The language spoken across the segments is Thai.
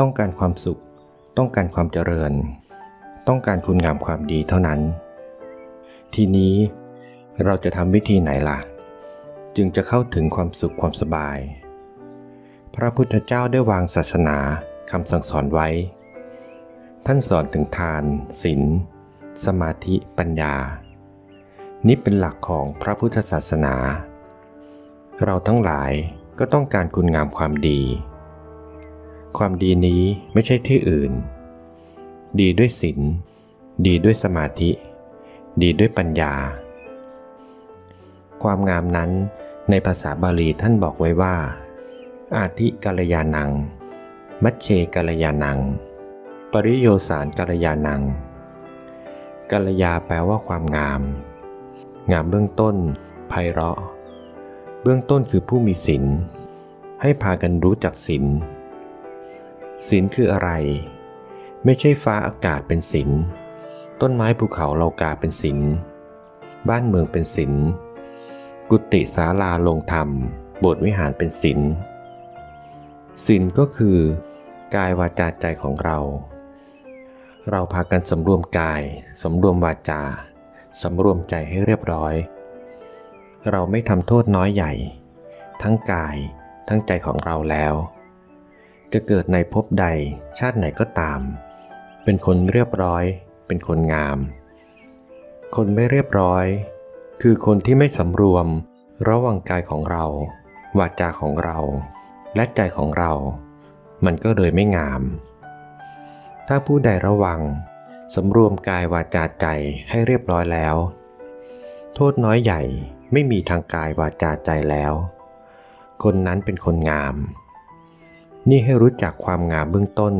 ต้องการความสุข ต้องการความเจริญ ต้องการคุณงามความดีเท่านั้น ทีนี้เราจะทำวิธีไหนล่ะ จึงจะเข้าถึงความสุขความสบาย พระพุทธเจ้าได้วางศาสนาคำสั่งสอนไว้ ท่านสอนถึงทานศีลสมาธิปัญญา นี่เป็นหลักของพระพุทธศาสนา เราทั้งหลายก็ต้องการคุณงามความดี ความดีนี้ไม่ใช่ที่อื่น ดีด้วยศีลดีด้วยสมาธิ ดีด้วยปัญญา ความงามนั้นในภาษาบาลีท่านบอกไว้ว่า อาทิกัลยานัง มัชเชกัลยานัง ปริโยสารกัลยานัง กัลยาแปลว่าความงาม งามเบื้องต้นไพเราะ เบื้องต้นคือผู้มีศีลให้พากันรู้จักศีล ศีลคืออะไร ไม่ใช่ฟ้าอากาศเป็นศีลต้นไม้ภูเขาเรากาเป็นศีลบ้านเมืองเป็นศีลกุฏิศาลาลงธรรมโบสถ์วิหารเป็นศีลศีลก็คือกายวาจาใจของเรา เราพากันสำรวมกายสำรวมวาจาสำรวมใจให้เรียบร้อย เราไม่ทำโทษน้อยใหญ่ ทั้งกายทั้งใจของเราแล้ว จะเกิดในภพใดชาติไหนก็ตาม เป็นคนเรียบร้อย เป็นคนงาม คนไม่เรียบร้อย คือคนที่ไม่สำรวม ระหว่างกายของเรา วาจาของเรา และใจของเรา มันก็เลยไม่งาม ถ้าผู้ใดระวังสำรวมกายวาจาใจให้เรียบร้อยแล้ว โทษน้อยใหญ่ไม่มีทางกายวาจาใจแล้ว คนนั้นเป็นคนงาม นี่ให้รู้จักความงามเบื้องต้น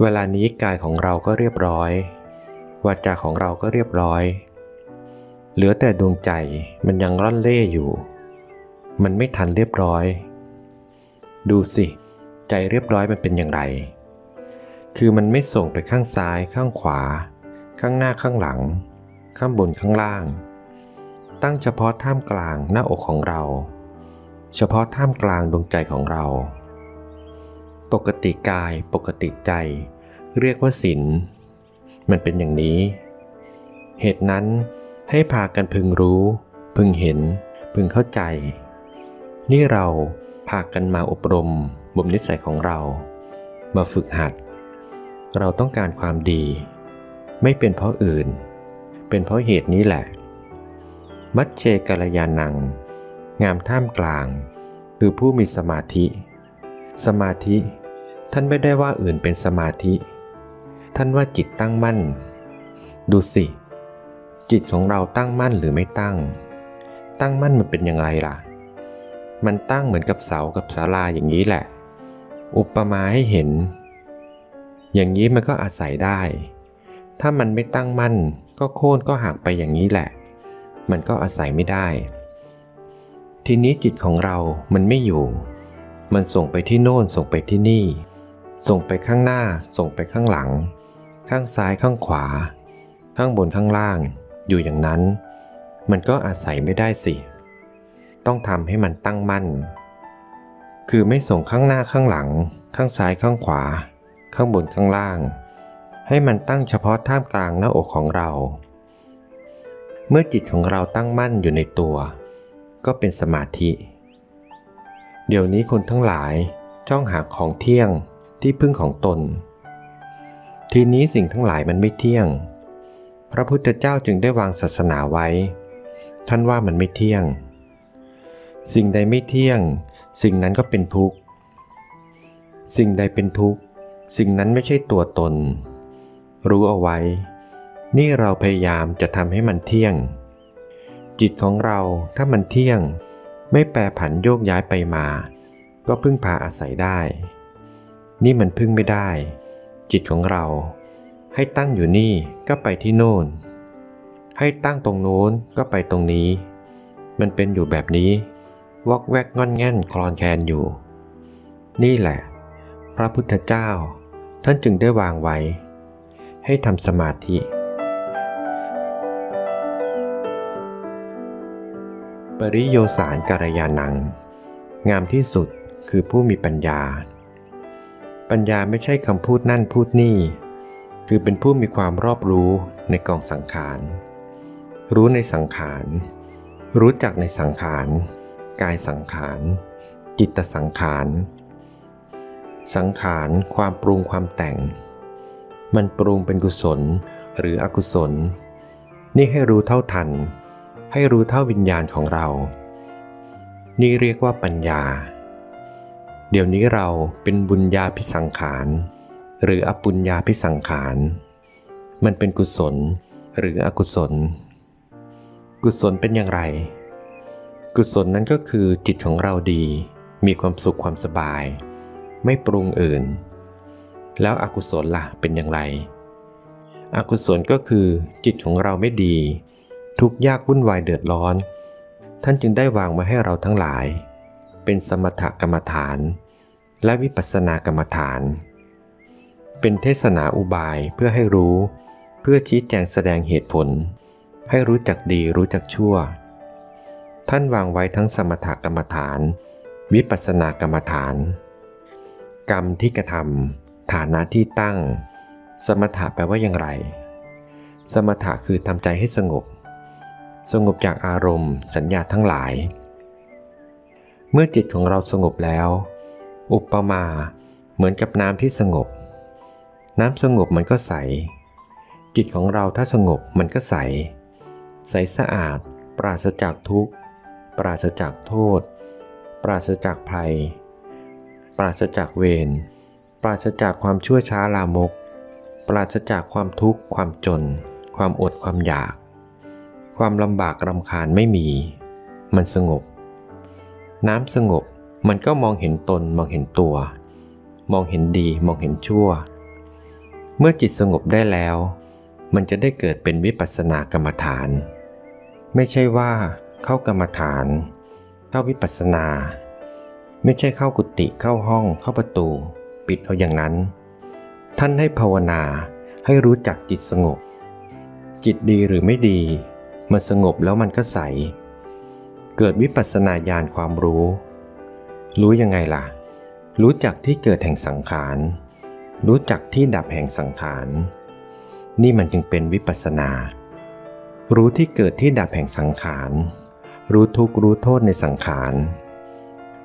เวลานี้กายของเราก็เรียบร้อย วาจาของเราก็เรียบร้อย เหลือแต่ดวงใจมันยังร่อนเล่อยู่ มันไม่ทันเรียบร้อย ดูสิ ใจเรียบร้อยมันเป็นอย่างไร คือมันไม่ส่งไปข้างซ้ายข้างขวา ข้างหน้าข้างหลัง ข้างบนข้างล่าง ตั้งเฉพาะท่ามกลางหน้าอกของเรา เฉพาะท่ามกลางดวงใจของเรา ปกติกายปกติใจ เรียกว่าศีลมันเป็นอย่างนี้ เหตุนั้นให้พากันพึงรู้ พึงเห็น พึงเข้าใจ นี่เราพากันมาอบรมบ่มนิสัยของเรา มาฝึกหัด เราต้องการความดี ไม่เป็นเพราะอื่น เป็นเพราะเหตุนี้แหละ มัชเชกัลยานัง งามท่ามกลาง คือผู้มีสมาธิ สมาธิ ท่านไม่ได้ว่าอื่นเป็นสมาธิ ท่านว่าจิตตั้งมั่น ดูสิ จิตของเราตั้งมั่นหรือไม่ตั้ง ตั้งมั่นมันเป็นอยังไงล่ะ มันตั้งเหมือนกับเสากับศาลาอย่างนี้แหละ อุปมาให้เห็น อย่างนี้มันก็อาศัยได้ ถ้ามันไม่ตั้งมั่นก็โค่นก็หักไปอย่างนี้แหละ มันก็อาศัยไม่ได้ ทีนี้จิตของเรามันไม่อยู่ มันส่งไปที่โน่นส่งไปที่นี่ ส่งไปข้างหน้า ส่งไปข้างหลัง ข้างซ้ายข้างขวา ข้างบนข้างล่าง อยู่อย่างนั้น มันก็อาศัยไม่ได้สิ ต้องทำให้มันตั้งมั่น คือไม่ส่งข้างหน้าข้างหลัง ข้างซ้ายข้างขวา ข้างบนข้างล่าง ให้มันตั้งเฉพาะท่ามกลางหน้าอกของเรา เมื่อจิตของเราตั้งมั่นอยู่ในตัว ก็เป็นสมาธิ เดี๋ยวนี้คนทั้งหลายจ้องหาของเที่ยงที่พึ่งของตน ทีนี้สิ่งทั้งหลายมันไม่เที่ยง พระพุทธเจ้าจึงได้วางศาสนาไว้ ท่านว่ามันไม่เที่ยง สิ่งใดไม่เที่ยง สิ่งนั้นก็เป็นทุกข์ สิ่งใดเป็นทุกข์ สิ่งนั้นไม่ใช่ตัวตน รู้เอาไว้ นี่เราพยายามจะทำให้มันเที่ยง จิตของเราถ้ามันเที่ยง ไม่แปรผันโยกย้ายไปมา ก็พึ่งพาอาศัยได้ นี่มันพึ่งไม่ได้ จิตของเรา ให้ตั้งอยู่นี่ก็ไปที่โน่น ให้ตั้งตรงโน้นก็ไปตรงนี้ มันเป็นอยู่แบบนี้ วอกแวกงอนแง่นคลอนแคลนอยู่ นี่แหละ พระพุทธเจ้า ท่านจึงได้วางไว้ ให้ทำสมาธิ ปริโยสารกัลยาณัง งามที่สุดคือผู้มีปัญญา ปัญญาไม่ใช่คำพูดนั่นพูดนี่ คือเป็นผู้มีความรอบรู้ในกองสังขาร รู้ในสังขาร รู้จักในสังขาร กายสังขาร จิตสังขาร สังขารความปรุงความแต่ง มันปรุงเป็นกุศลหรืออกุศล นี่ให้รู้เท่าทัน ให้รู้เท่าวิญญาณของเรา นี่เรียกว่าปัญญา เดี๋ยวนี้เราเป็นบุญญาพิสังขาร หรืออปุญญาพิสังขาร มันเป็นกุศลหรืออกุศล กุศลเป็นอย่างไร กุศลนั้นก็คือจิตของเราดี มีความสุขความสบาย ไม่ปรุงอื่น แล้วอกุศลล่ะเป็นอย่างไร อกุศลก็คือจิตของเราไม่ดี ทุกยากวุ่นวายเดือดร้อน ท่านจึงได้วางมาให้เราทั้งหลาย เป็นสมถกรรมฐาน และวิปัสสนากรรมฐาน เป็นเทศนาอุบายเพื่อให้รู้ เพื่อชี้แจงแสดงเหตุผล ให้รู้จักดีรู้จักชั่ว ท่านวางไว้ทั้งสมถกรรมฐาน วิปัสสนากรรมฐาน กรรมที่กระทำฐานะที่ตั้ง สมถะแปลว่าอย่างไร สมถะคือทำใจให้สงบ สงบจากอารมณ์ สัญญาทั้งหลาย เมื่อจิตของเราสงบแล้ว อุปมาเหมือนกับน้ำที่สงบ น้ำสงบมันก็ใส จิตของเราถ้าสงบมันก็ใส ใสสะอาด ปราศจากทุกข์ ปราศจากโทษ ปราศจากภัย ปราศจากเวร ปราศจากความชั่วช้าลามก ปราศจากความทุกข์ ความจน ความอดความอยาก ความลำบากรำคาญไม่มี มันสงบ น้ำสงบมันก็มองเห็นตนมองเห็นตัว มองเห็นดีมองเห็นชั่ว เมื่อจิตสงบได้แล้ว มันจะได้เกิดเป็นวิปัสสนากรรมฐาน ไม่ใช่ว่าเข้ากรรมฐาน เข้าวิปัสสนา ไม่ใช่เข้ากุฏิเข้าห้องเข้าประตู ปิดเอาอย่างนั้น ท่านให้ภาวนาให้รู้จักจิตสงบ จิตดีหรือไม่ดี มันสงบแล้วมันก็ใส เกิดวิปัสสนาญาณความรู้ รู้ยังไงล่ะ รู้จักที่เกิดแห่งสังขาร รู้จักที่ดับแห่งสังขาร นี่มันจึงเป็นวิปัสสนา รู้ที่เกิดที่ดับแห่งสังขาร รู้ทุกข์รู้โทษในสังขาร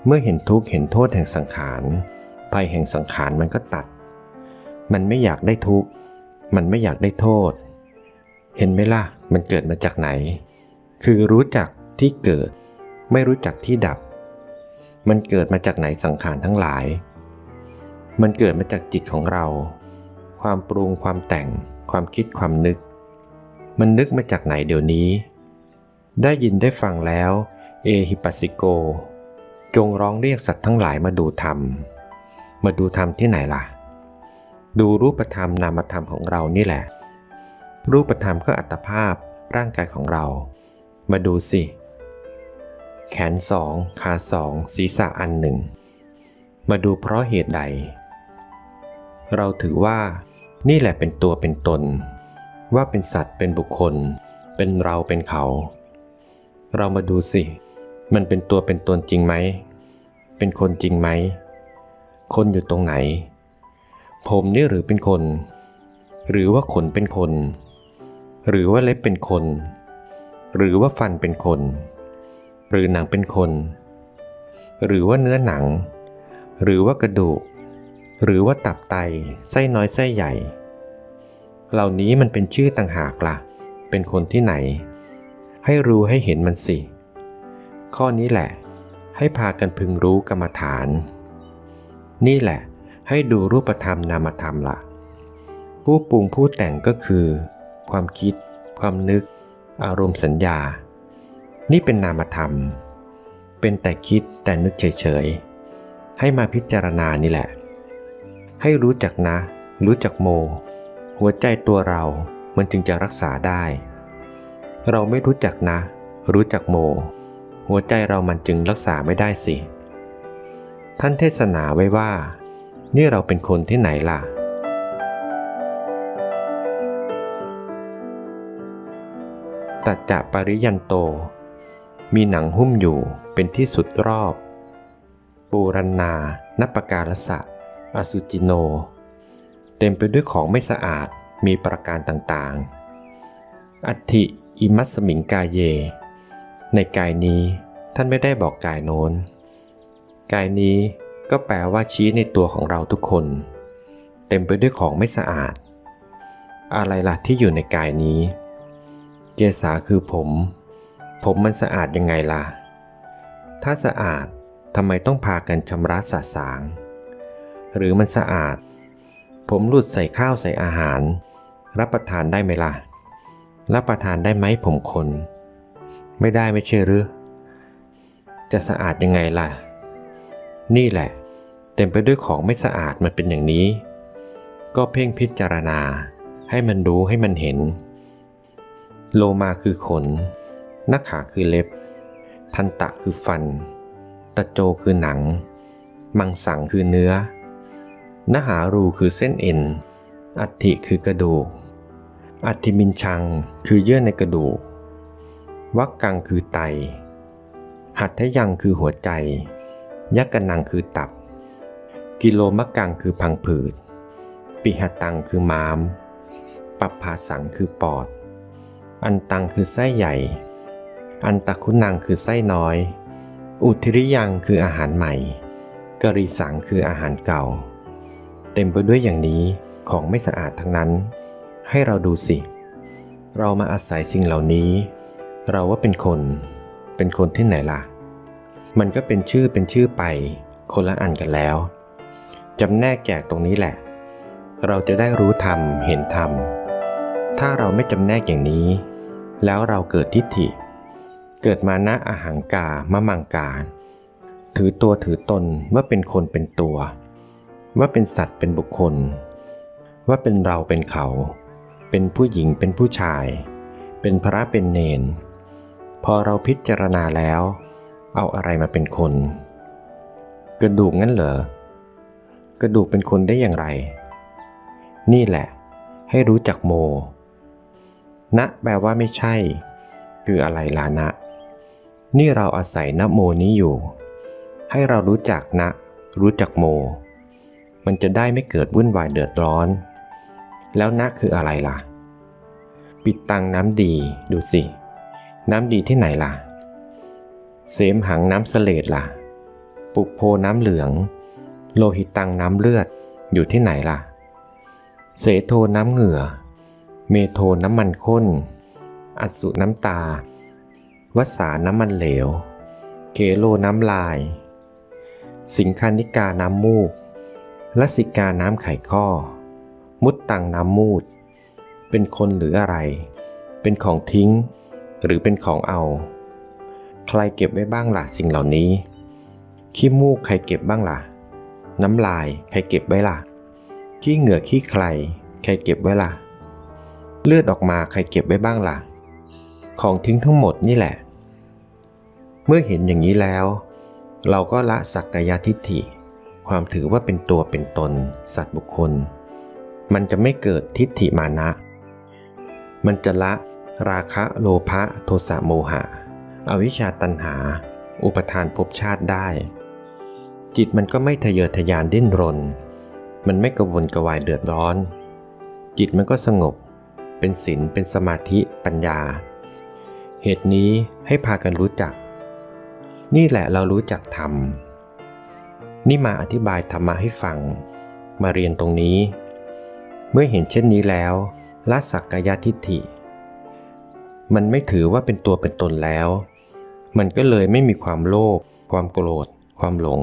เมื่อเห็นทุกข์เห็นโทษแห่งสังขารภัยแห่งสังขารมันก็ตัด มันไม่อยากได้ทุกข์ มันไม่อยากได้โทษ เห็นไหมล่ะ มันเกิดมาจากไหน คือรู้จักที่เกิด ไม่รู้จักที่ดับ มันเกิดมาจากไหนสังขารทั้งหลาย มันเกิดมาจากจิตของเรา ความปรุงความแต่ง ความคิดความนึก มันนึกมาจากไหนเดี๋ยวนี้ ได้ยินได้ฟังแล้ว เอฮิปัสสิโก จงร้องเรียกสัตว์ทั้งหลายมาดูธรรม มาดูธรรมที่ไหนล่ะ ดูรูปธรรมนามธรรมของเรานี่แหละ รูปธรรมก็อัตภาพร่างกายของเรา มาดูสิ แขนสองขาสองศีรษะอันหนึ่ง มาดูเพราะเหตุใด เราถือว่านี่แหละเป็นตัวเป็นตน ว่าเป็นสัตว์เป็นบุคคล เป็นเราเป็นเขา เรามาดูสิ มันเป็นตัวเป็นตนจริงไหม เป็นคนจริงไหม คนอยู่ตรงไหน ผมนี่หรือเป็นคน หรือว่าขนเป็นคน หรือว่าเล็บเป็นคน หรือว่าฟันเป็นคน หรือหนังเป็นคน หรือว่าเนื้อหนัง หรือว่ากระดูก หรือว่าตับไตไส้น้อยไส้ใหญ่ เหล่านี้มันเป็นชื่อต่างหากละ่ะ เป็นคนที่ไหน ให้รู้ให้เห็นมันสิ ข้อนี้แหละ ให้พากันพึงรู้กรรมฐาน นี่แหละ ให้ดูรูปธรรมนามธรรมละผู้ปรุงผู้แต่งก็คือ ความคิด ความนึก อารมณ์สัญญา นี่เป็นนามธรรม เป็นแต่คิดแต่นึกเฉยๆ ให้มาพิจารณานี่แหละ ให้รู้จักนะ รู้จักโม หัวใจตัวเรา มันจึงจะรักษาได้ เราไม่รู้จักนะ รู้จักโม หัวใจเรามันจึงรักษาไม่ได้สิ ท่านเทศนาไว้ว่า นี่เราเป็นคนที่ไหนล่ะ ตัจจะปริยันโต มีหนังหุ้มอยู่เป็นที่สุดรอบ ปูรันนานัปปการสะอสุจิโน เต็มไปด้วยของไม่สะอาดมีประการต่างๆ อัติอิมัสมิงกายเย ในกายนี้ท่านไม่ได้บอกกายโน้น กายนี้ก็แปลว่าชี้ในตัวของเราทุกคน เต็มไปด้วยของไม่สะอาด อะไรล่ะที่อยู่ในกายนี้ เกษาคือผม ผมมันสะอาดยังไงล่ะ ถ้าสะอาดทำไมต้องพากันชำระสะสาง หรือมันสะอาด ผมหลุดใส่ข้าวใส่อาหาร รับประทานได้ไหมล่ะ รับประทานได้ไหมผมคน ไม่ได้ไม่ใช่หรือ จะสะอาดยังไงล่ะ นี่แหละ เต็มไปด้วยของไม่สะอาดมันเป็นอย่างนี้ ก็เพ่งพิจารณาให้มันรู้ให้มันเห็น โลมาคือขน หน้าขาคือเล็บ ทันตะคือฟัน ตะโจคือหนัง มังสังคือเนื้อ นหารูคือเส้นเอ็น อัฐิคือกระดูก อัฐิมินชังคือเยื่อในกระดูก วักกังคือไต หัตถยังคือหัวใจ ยักกนังคือตับ กิโลมะกังคือพังผืด ปิหตังคือม้าม ปัปภาสังคือปอด อันตังคือไส้ใหญ่ อันตะคุนังคือไส้น้อย อุทิริยังคืออาหารใหม่กะรีสังคืออาหารเก่า เต็มไปด้วยอย่างนี้ของไม่สะอาดทั้งนั้น ให้เราดูสิ เรามาอาศัยสิ่งเหล่านี้ เราว่าเป็นคน เป็นคนที่ไหนล่ะ มันก็เป็นชื่อเป็นชื่อไป คนละอันกันแล้วจำแนกแจกตรงนี้แหละ เราจะได้รู้ธรรมเห็นธรรมถ้าเราไม่จำแนกอย่างนี้ แล้วเราเกิดทิฏฐิ เกิดมานะอาหังกามะมังการถือตัวถือตนว่าเป็นคนเป็นตัว ว่าเป็นสัตว์เป็นบุคคล ว่าเป็นเราเป็นเขา เป็นผู้หญิงเป็นผู้ชาย เป็นพระเป็นเนน พอเราพิจารณาแล้ว เอาอะไรมาเป็นคน กระดูกงั้นเหรอกระดูกเป็นคนได้อย่างไร นี่แหละ ให้รู้จักโม นะแปลว่าไม่ใช่ คืออะไรลานะ นี่เราอาศัยนะโมนี้อยู่ ให้เรารู้จักนะรู้จักโม มันจะได้ไม่เกิดวุ่นวายเดือดร้อน แล้วนะคืออะไรล่ะ ปิดตังน้ำดีดูสิ น้ำดีที่ไหนล่ะ เสมหังน้ำเสลดล่ะ ปุกโพน้ำเหลือง โลหิตังน้ำเลือดอยู่ที่ไหนล่ะ เสโทน้ำเหงื่อ เมโทน้ำมันข้น อัดสุน้ำตา วสาน้ำมันเหลว เกโลน้ำลาย สิงคานิกาน้ำมูกลสิกาน้ำไข่ข้อ มุดตังน้ำมูด เป็นคนหรืออะไร เป็นของทิ้ง หรือเป็นของเอา ใครเก็บไว้บ้างล่ะสิ่งเหล่านี้ ขี้มูกใครเก็บบ้างล่ะ น้ำลายใครเก็บไว้ล่ะ ขี้เหงื่อขี้ใคร ใครเก็บไว้ล่ะ เลือดออกมาใครเก็บไว้บ้างล่ะ ของทิ้งทั้งหมดนี่แหละ เมื่อเห็นอย่างนี้แล้ว เราก็ละสักกายทิฏฐิ ความถือว่าเป็นตัวเป็นตน สัตว์บุคคล มันจะไม่เกิดทิฏฐิมานะ มันจะละราคะโลภะโทสะโมหะ อวิชชาตัณหา อุปทานภพชาติได้ จิตมันก็ไม่ทะเยอทะยานดิ้นรน มันไม่กระวนกระวายเดือดร้อน จิตมันก็สงบ เป็นศีลเป็นสมาธิปัญญา เหตุนี้ให้พากันรู้จัก นี่แหละเรารู้จักธรรม นี่มาอธิบายธรรมะให้ฟัง มาเรียนตรงนี้ เมื่อเห็นเช่นนี้แล้วละสักกายทิฏฐิ มันไม่ถือว่าเป็นตัวเป็นตนแล้ว มันก็เลยไม่มีความโลภความโกรธ ความหลง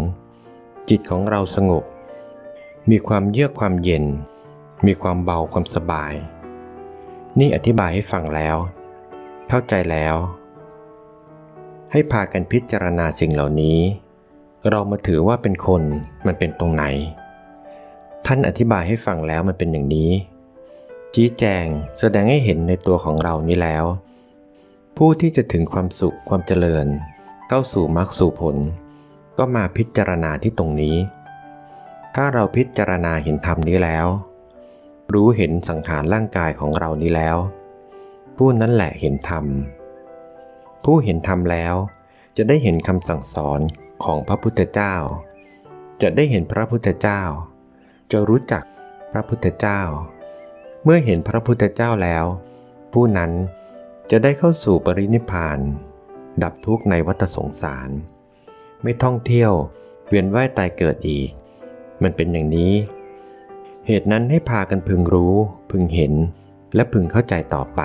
จิตของเราสงบ มีความเยือกความเย็น มีความเบาความสบาย นี่อธิบายให้ฟังแล้ว เข้าใจแล้ว ให้พากันพิจารณาสิ่งเหล่านี้ เรามาถือว่าเป็นคนมันเป็นตรงไหน ท่านอธิบายให้ฟังแล้วมันเป็นอย่างนี้ ชี้แจงแสดงให้เห็นในตัวของเรานี้แล้ว ผู้ที่จะถึงความสุขความเจริญ เข้าสู่มรรคสู่ผล ก็มาพิจารณาที่ตรงนี้ ถ้าเราพิจารณาเห็นธรรมนี้แล้ว รู้เห็นสังขารร่างกายของเรานี้แล้ว ผู้นั้นแหละเห็นธรรม ผู้เห็นธรรมแล้ว จะได้เห็นคำสั่งสอนของพระพุทธเจ้า จะได้เห็นพระพุทธเจ้า จะรู้จักพระพุทธเจ้า เมื่อเห็นพระพุทธเจ้าแล้ว ผู้นั้นจะได้เข้าสู่ปรินิพาน ดับทุกข์ในวัฏสงสาร ไม่ท่องเที่ยวเวียนว่ายตายเกิดอีก มันเป็นอย่างนี้ เหตุนั้นให้พากันพึงรู้ พึงเห็น และพึงเข้าใจต่อไป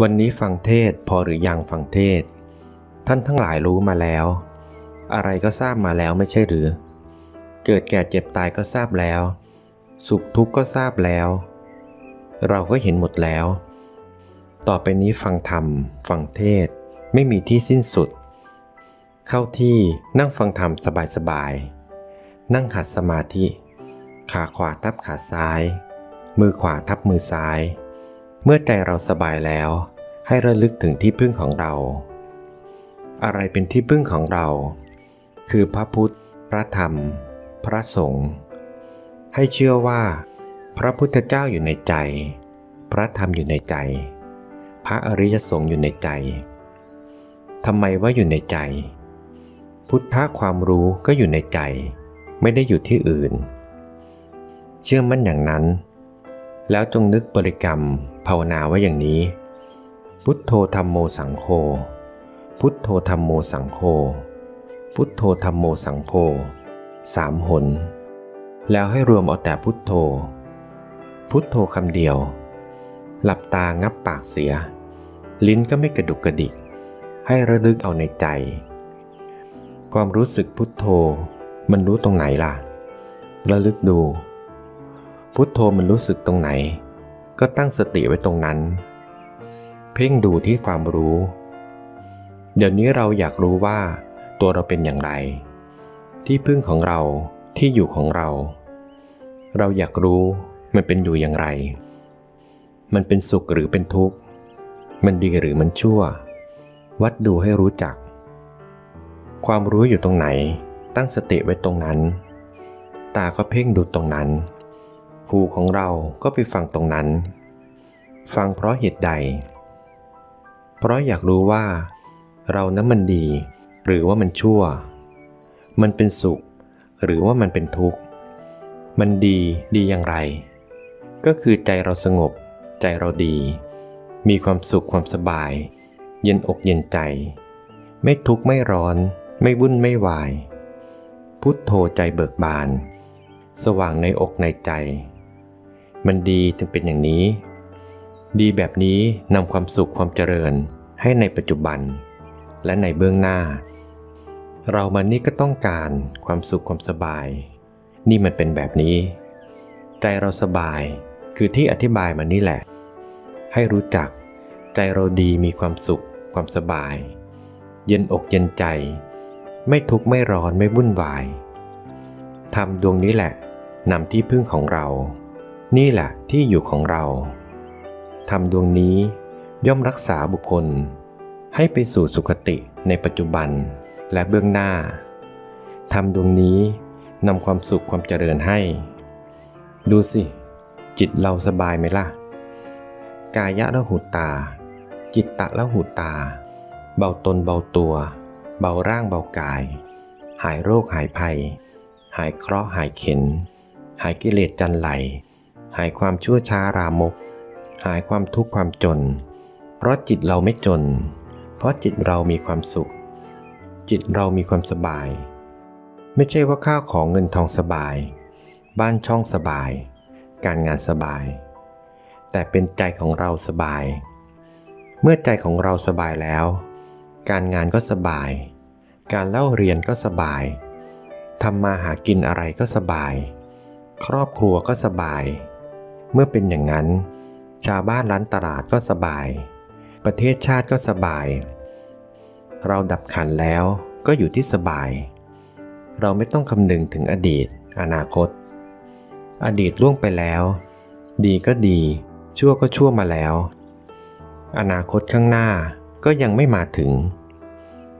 วันนี้ฟังเทศพอหรือยังฟังเทศ ท่านทั้งหลายรู้มาแล้ว อะไรก็ทราบมาแล้วไม่ใช่หรือ เกิดแก่เจ็บตายก็ทราบแล้ว สุขทุกข์ก็ทราบแล้ว เราก็เห็นหมดแล้ว ต่อไปนี้ฟังธรรม ฟังเทศไม่มีที่สิ้นสุด เข้าที่นั่งฟังธรรมสบายๆนั่งขัดสมาธิ ขาขวาทับขาซ้าย มือขวาทับมือซ้าย เมื่อใจเราสบายแล้ว ให้ระลึกถึงที่พึ่งของเรา อะไรเป็นที่พึ่งของเรา คือพระพุทธ พระธรรม พระสงฆ์ ให้เชื่อว่า พระพุทธเจ้าอยู่ในใจ พระธรรมอยู่ในใจ พระอริยสงฆ์อยู่ในใจ ทำไมว่าอยู่ในใจ พุทธะความรู้ก็อยู่ในใจ ไม่ได้อยู่ที่อื่น เชื่อมั่นอย่างนั้น แล้วจงนึกบริกรรมภาวนาไว้อย่างนี้ พุทโธธรรมโมสังโฆพุทโธธรรมโมสังโฆพุทโธธรรมโมสังโฆสามหน แล้วให้รวมเอาแต่พุทโธ พุทโธคำเดียว หลับตางับปากเสีย ลิ้นก็ไม่กระดุกกระดิก ให้ระลึกเอาในใจ ความรู้สึกพุทโธ มันรู้ตรงไหนล่ะ ระลึกดู พุทโธมันรู้สึกตรงไหน ก็ตั้งสติไว้ตรงนั้น เพ่งดูที่ความรู้ เดี๋ยวนี้เราอยากรู้ว่า ตัวเราเป็นอย่างไร ที่พึ่งของเราที่อยู่ของเรา เราอยากรู้มันเป็นอยู่อย่างไร มันเป็นสุขหรือเป็นทุกข์ มันดีหรือมันชั่ว วัดดูให้รู้จัก ความรู้อยู่ตรงไหน ตั้งสติไว้ตรงนั้น ตาก็เพ่งดูตรงนั้น หูของเราก็ไปฟังตรงนั้น ฟังเพราะเหตุใด เพราะอยากรู้ว่า เรานั้นมันดี หรือว่ามันชั่ว มันเป็นสุข หรือว่ามันเป็นทุกข์ มันดีดีอย่างไร ก็คือใจเราสงบ ใจเราดี มีความสุขความสบาย เย็นอกเย็นใจ ไม่ทุกข์ไม่ร้อน ไม่วุ่นไม่วาย พุทโธใจเบิกบานสว่างในอกในใจ มันดีจึงเป็นอย่างนี้ ดีแบบนี้นำความสุขความเจริญให้ในปัจจุบัน และในเบื้องหน้า เรามานี่ก็ต้องการความสุขความสบาย นี่มันเป็นแบบนี้ ใจเราสบายคือที่อธิบายมานี่แหละ ให้รู้จัก ใจเราดีมีความสุขความสบาย เย็นอกเย็นใจ ไม่ทุกข์ไม่ร้อนไม่วุ่นวายทำดวงนี้แหละนำที่พึ่งของเรา นี่แหละที่อยู่ของเราทำดวงนี้ย่อมรักษาบุคคล ให้ไปสู่สุคติในปัจจุบันและเบื้องหน้าทำดวงนี้นำความสุขความเจริญให้ ดูสิ จิตเราสบายไหมล่ะ กายะละหุตา จิตตะละหุตา เบาตนเบาตัว เบาร่างเบากาย หายโรคหายภัย หายเคราะห์หายเข็น หายกิเลสจันไหล หายความชั่วช้ารามก หายความทุกข์ความจน เพราะจิตเราไม่จน เพราะจิตเรามีความสุข จิตเรามีความสบาย ไม่ใช่ว่าข้าวของเงินทองสบาย บ้านช่องสบาย การงานสบาย แต่เป็นใจของเราสบาย เมื่อใจของเราสบายแล้ว การงานก็สบาย การเล่าเรียนก็สบายทำมาหากินอะไรก็สบาย ครอบครัวก็สบาย เมื่อเป็นอย่างนั้น ชาวบ้านร้านตลาดก็สบาย ประเทศชาติก็สบาย เราดับขันแล้วก็อยู่ที่สบาย เราไม่ต้องคำนึงถึงอดีต อนาคต อดีตล่วงไปแล้ว ดีก็ดี ชั่วก็ชั่วมาแล้ว อนาคตข้างหน้าก็ยังไม่มาถึง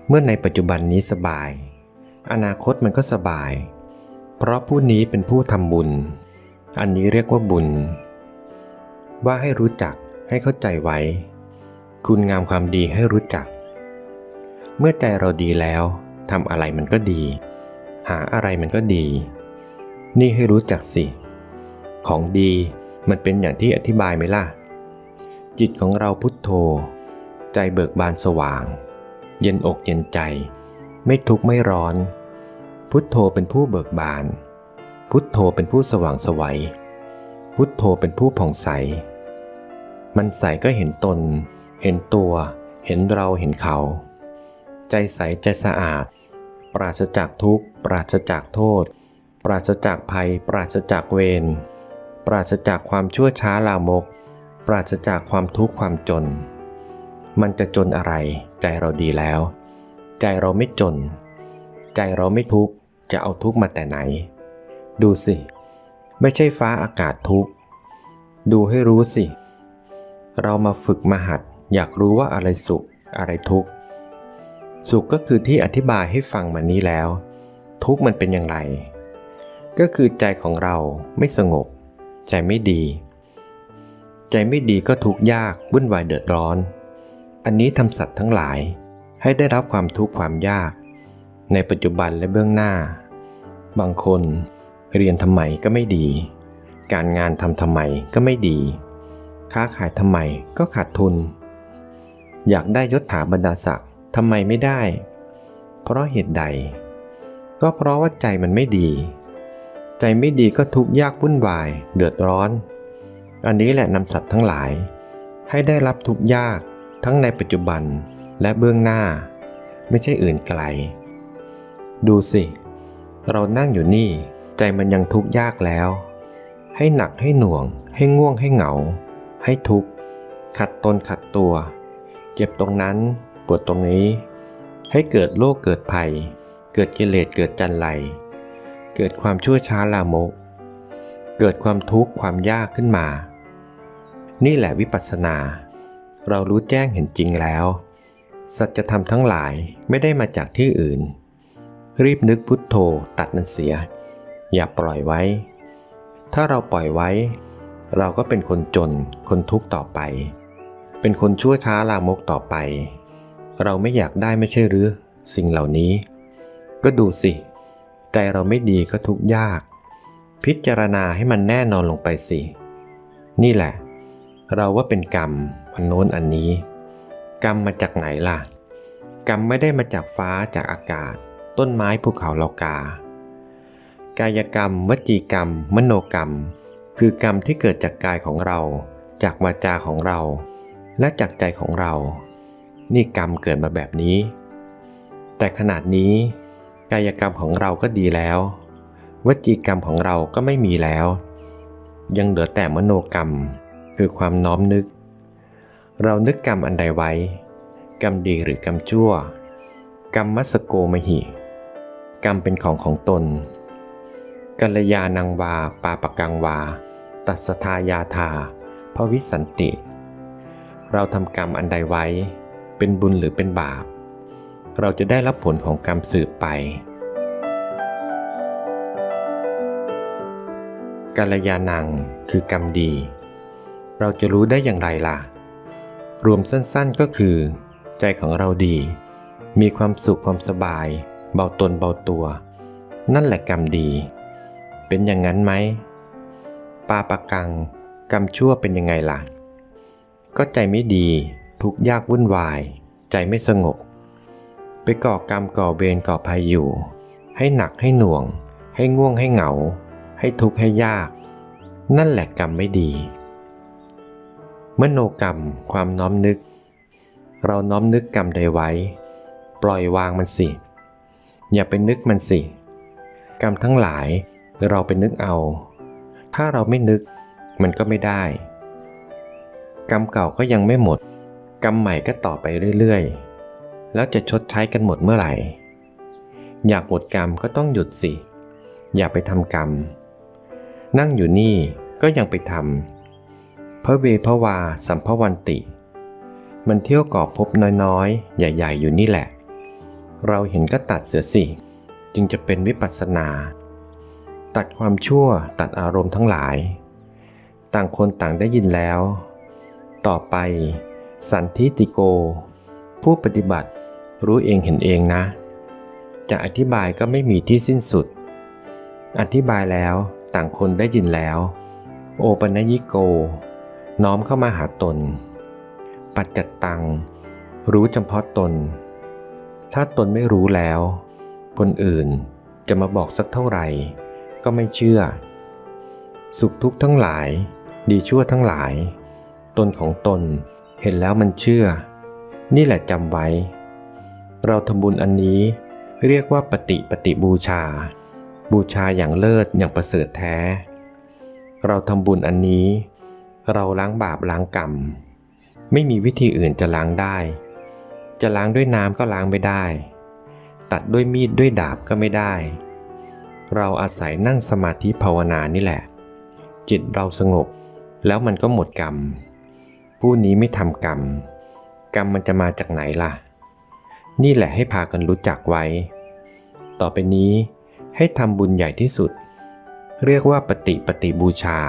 เมื่อในปัจจุบันนี้สบาย อนาคตมันก็สบาย เพราะผู้นี้เป็นผู้ทำบุญ อันนี้เรียกว่าบุญ ว่าให้รู้จักให้เข้าใจไว้ คุณงามความดีให้รู้จัก เมื่อใจเราดีแล้วทำอะไรมันก็ดี หาอะไรมันก็ดี นี่ให้รู้จักสิ ของดีมันเป็นอย่างที่อธิบายไหมล่ะ จิตของเราพุทโธ ใจเบิกบานสว่าง เย็นอกเย็นใจ ไม่ทุกข์ไม่ร้อน พุทโธเป็นผู้เบิกบาน พุทโธเป็นผู้สว่างสวัย พุทโธเป็นผู้ผ่องใส มันใสก็เห็นตน เห็นตัว เห็นเราเห็นเขา ใจใสใจสะอาด ปราศจากทุกข์ ปราศจากโทษ ปราศจากภัย ปราศจากเวร ปราศจากความชั่วช้าลามก ปราศจากความทุกข์ความจน มันจะจนอะไร ใจเราดีแล้ว ใจเราไม่จน ใจเราไม่ทุกข์ จะเอาทุกข์มาแต่ไหน ดูสิ ไม่ใช่ฟ้าอากาศทุก ดูให้รู้สิ เรามาฝึกมาหัด อยากรู้ว่าอะไรสุข อะไรทุกข์ สุขก็คือที่อธิบายให้ฟังมานี้แล้ว ทุกข์มันเป็นอย่างไร ก็คือใจของเราไม่สงบ ใจไม่ดี ใจไม่ดีก็ทุกข์ยากวุ่นวายเดือดร้อน อันนี้ทำสัตว์ทั้งหลายให้ได้รับความทุกข์ความยาก ในปัจจุบันและเบื้องหน้า บางคน เรียนทำไมก็ไม่ดี การงานทำทำไมก็ไม่ดี ค้าขายทำไมก็ขาดทุน อยากได้ยศถาบรรดาศักดิ์ทำไมไม่ได้ เพราะเหตุใด ก็เพราะว่าใจมันไม่ดี ใจไม่ดีก็ทุกข์ยากวุ่นวาย เดือดร้อน อันนี้แหละนำสัตว์ทั้งหลาย ให้ได้รับทุกข์ยากทั้งในปัจจุบันและเบื้องหน้า ไม่ใช่อื่นไกล ดูสิ เรานั่งอยู่นี่ ใจมันยังทุกข์ยากแล้ว ให้หนักให้หน่วง ให้ง่วงให้เหงา ให้ทุกข์ขัดตนขัดตัว เจ็บตรงนั้นปวดตรงนี้ ให้เกิดโรคเกิดภัย เกิดกิเลสเกิดจันไรเกิดความชั่วช้าลามก เกิดความทุกข์ความยากขึ้นมา นี่แหละวิปัสสนา เรารู้แจ้งเห็นจริงแล้ว สัจธรรมทั้งหลายไม่ได้มาจากที่อื่น รีบนึกพุทโธตัดมันเสีย อย่าปล่อยไว้ ถ้าเราปล่อยไว้ เราก็เป็นคนจน คนทุกข์ต่อไป เป็นคนชั่วช้าลามกต่อไป เราไม่อยากได้ไม่ใช่หรือ สิ่งเหล่านี้ ก็ดูสิ ใจเราไม่ดีก็ทุกข์ยาก พิจารณาให้มันแน่นอนลงไปสิ นี่แหละ เราว่าเป็นกรรมอันโน้นอันนี้ กรรมมาจากไหนล่ะ กรรมไม่ได้มาจากฟ้าจากอากาศ ต้นไม้ภูเขาเหล่ากา กายกรรม วจีกรรม มโนกรรม คือกรรมที่เกิดจากกายของเรา จากวาจาของเรา และจากใจของเรา นี่กรรมเกิดมาแบบนี้ แต่ขนาดนี้ กายกรรมของเราก็ดีแล้ว วจีกรรมของเราก็ไม่มีแล้ว ยังเหลือแต่มโนกรรม คือความน้อมนึก เรานึกกรรมอันใดไว้ กรรมดีหรือกรรมชั่ว กรรมมัสโกมหิ กรรมเป็นของของตน กัลยาณังวา ปาปกังวา ตัสทายาธาพวิสันติ เราทำกรรมอันใดไว้ เป็นบุญหรือเป็นบาป เราจะได้รับผลของกรรมสืบไป กัลยาณังคือกรรมดี เราจะรู้ได้อย่างไรล่ะ รวมสั้นๆก็คือ ใจของเราดี มีความสุขความสบาย เบาตนเบาตัว นั่นแหละกรรมดี เป็นอย่างนั้นไหมปาปะกัง กรรมชั่วเป็นยังไงล่ะ ก็ใจไม่ดี ทุกข์ยากวุ่นวาย ใจไม่สงบ ไปก่อกรรมก่อเวรก่อภัยอยู่ ให้หนักให้หน่วง ให้ง่วงให้เหงา ให้ทุกข์ให้ยาก นั่นแหละกรรมไม่ดี มโนกรรมความน้อมนึก เราน้อมนึกกรรมใดไว้ ปล่อยวางมันสิ อย่าไปนึกมันสิ กรรมทั้งหลาย เราไปนึกเอา ถ้าเราไม่นึกมันก็ไม่ได้ กรรมเก่าก็ยังไม่หมด กรรมใหม่ก็ต่อไปเรื่อยๆ แล้วจะชดใช้กันหมดเมื่อไหร่ อยากหมดกรรมก็ต้องหยุดสิ อย่าไปทำกรรม นั่งอยู่นี่ก็ยังไปทำพระเวพระวาสัมภวันติ มันเที่ยวก่อภพน้อยๆ ใหญ่ ๆ อยู่นี่แหละ เราเห็นก็ตัดเสียสิ จึงจะเป็นวิปัสสนา ตัดความชั่วตัดอารมณ์ทั้งหลาย ต่างคนต่างได้ยินแล้ว ต่อไปสันทิติโก ผู้ปฏิบัติรู้เองเห็นเองนะ จะอธิบายก็ไม่มีที่สิ้นสุด อธิบายแล้วต่างคนได้ยินแล้ว โอปัญญิโก น้อมเข้ามาหาตน ปัจจัตตัง รู้เฉพาะตน ถ้าตนไม่รู้แล้ว คนอื่นจะมาบอกสักเท่าไหร่ ก็ไม่เชื่อ สุขทุกข์ทั้งหลาย ดีชั่วทั้งหลาย ตนของตนเห็นแล้วมันเชื่อ นี่แหละจำไว้ เราทำบุญอันนี้เรียกว่าปฏิปฏิบูชา บูชาอย่างเลิศอย่างประเสริฐแท้ เราทำบุญอันนี้ เราล้างบาปล้างกรรม ไม่มีวิธีอื่นจะล้างได้ จะล้างด้วยน้ำก็ล้างไม่ได้ ตัดด้วยมีดด้วยดาบก็ไม่ได้ เราอาศัยนั่งสมาธิภาวนานี่แหละ จิตเราสงบ แล้วมันก็หมดกรรม ผู้นี้ไม่ทำกรรม กรรมมันจะมาจากไหนล่ะ นี่แหละให้พากันรู้จักไว้ ต่อไปนี้ให้ทำบุญใหญ่ที่สุด เรียกว่าปฏิปฏิบูชา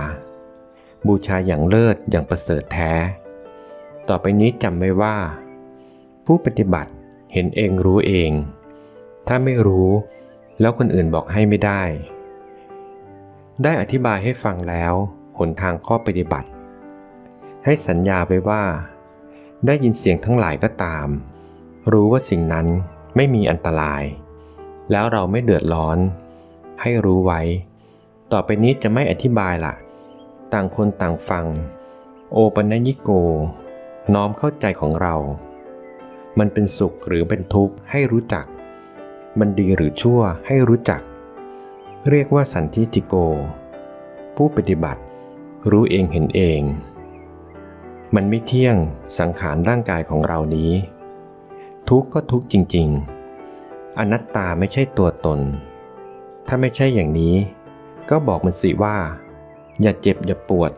บูชาอย่างเลิศอย่างประเสริฐแท้ ต่อไปนี้จำไว้ว่า ผู้ปฏิบัติเห็นเองรู้เอง ถ้าไม่รู้ แล้วคนอื่นบอกให้ไม่ได้ ได้อธิบายให้ฟังแล้ว หนทางข้อปฏิบัติ ให้สัญญาไปว่า ได้ยินเสียงทั้งหลายก็ตาม รู้ว่าสิ่งนั้นไม่มีอันตราย แล้วเราไม่เดือดร้อน ให้รู้ไว้ ต่อไปนี้จะไม่อธิบายละต่างคนต่างฟัง โอปัญญิโก น้อมเข้าใจของเรา มันเป็นสุขหรือเป็นทุกข์ให้รู้จัก มันดีหรือชั่วให้รู้จัก เรียกว่าสันทิติโก ผู้ปฏิบัติ รู้เองเห็นเอง มันไม่เที่ยงสังขารร่างกายของเรานี้ ทุกข์ก็ทุกข์จริง ๆ อนัตตาไม่ใช่ตัวตน ถ้าไม่ใช่อย่างนี้ ก็บอกมันสิว่า อย่าเจ็บอย่าปวด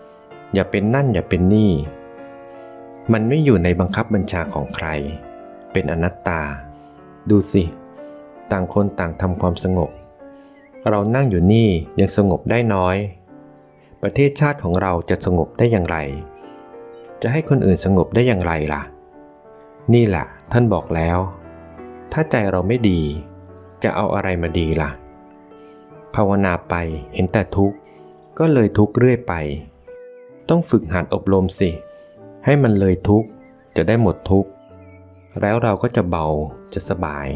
อย่าเป็นนั่นอย่าเป็นนี่ มันไม่อยู่ในบังคับบัญชาของใคร เป็นอนัตตา ดูสิ ต่างคนต่างทำความสงบ เรานั่งอยู่นี่ยังสงบได้น้อย ประเทศชาติของเราจะสงบได้อย่างไร จะให้คนอื่นสงบได้อย่างไรล่ะ นี่แหละท่านบอกแล้ว ถ้าใจเราไม่ดี จะเอาอะไรมาดีล่ะ ภาวนาไปเห็นแต่ทุกข์ ก็เลยทุกข์เรื่อยไป ต้องฝึกหัดอบรมสิ ให้มันเลยทุกข์จะได้หมดทุกข์ แล้วเราก็จะเบาจะสบาย